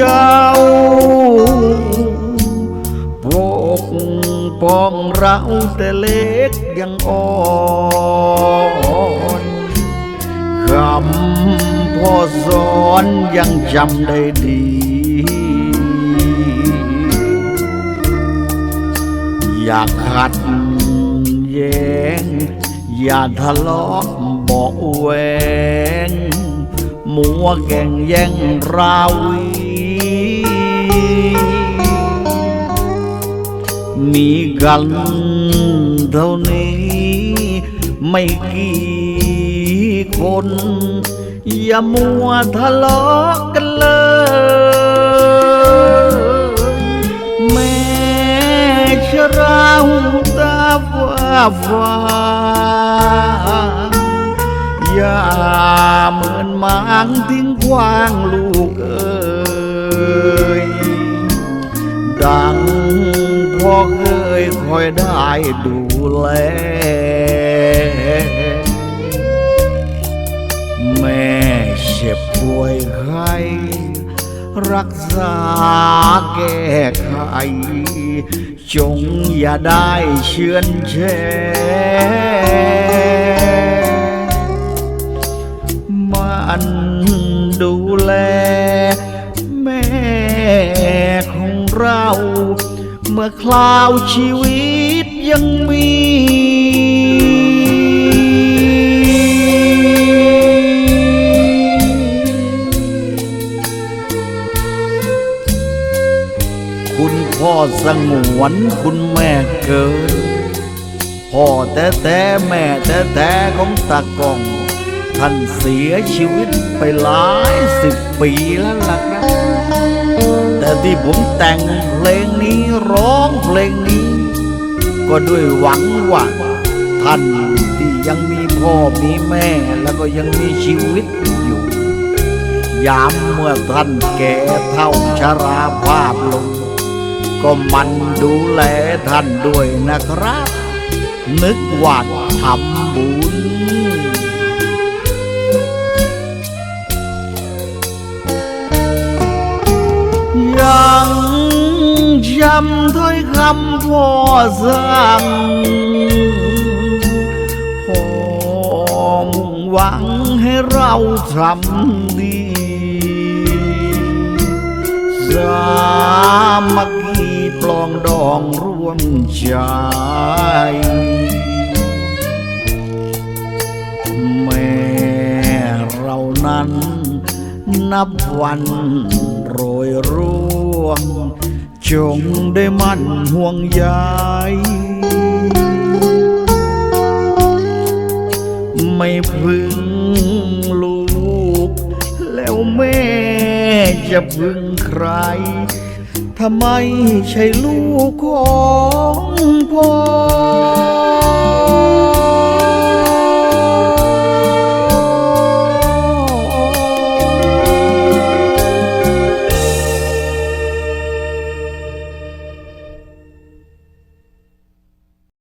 ยาวปกป้องเราแต่เล็กยังอ่อนคำพ่อสอนยังจำได้ดีอย่าขัดแย้ง อย่าทะเลาะเบาะแวงมัวแก่งแย่งราวี กันเท่านี้ ไม่กี่คน อย่ามัวทะเลาะกันเลย แม่ชราหูตาฟ้าฟ้าอย่าเหมือนมางทิ้งกว้างลูกเอ้ยดังพอเคย คอยได้ดูแล แม่เจ็บป่วยไข้รักษาแก้ไขจงอย่าได้เชื่อนแช่มันดูแล แม่ของเรา มื่อคราวชีวิตยังมีคุณพ่อสงวนคุณแม่เกินพ่อแต่แต่แม่แต่แต่ของตากอง ท่านเสียชีวิตไปหลายสิบปีแล้วล่ะครับ ที่ผมแต่งเพลงนี้ร้องเพลงนี้ ก็ด้วยหวังว่าท่านที่ยังมีพ่อมีแม่แล้วก็ยังมีชีวิตอยู่ ยามเมื่อท่านแก่เท่าชราภาพลง ก็มันดูแลท่านด้วยนะครับ นึกว่าทำบุญ จำถ้อยคำพ่อสั่งพ่อมุ่งหวังให้เราทำดีสามัคคีปลองดองร่วมใจแม่เรานั้นนับวันโรยร่วง จงได้มั่นห่วงใยไม่พึ่งลูก แล้วแม่จะพึ่งใครทำไมใช่ลูกของพ่อ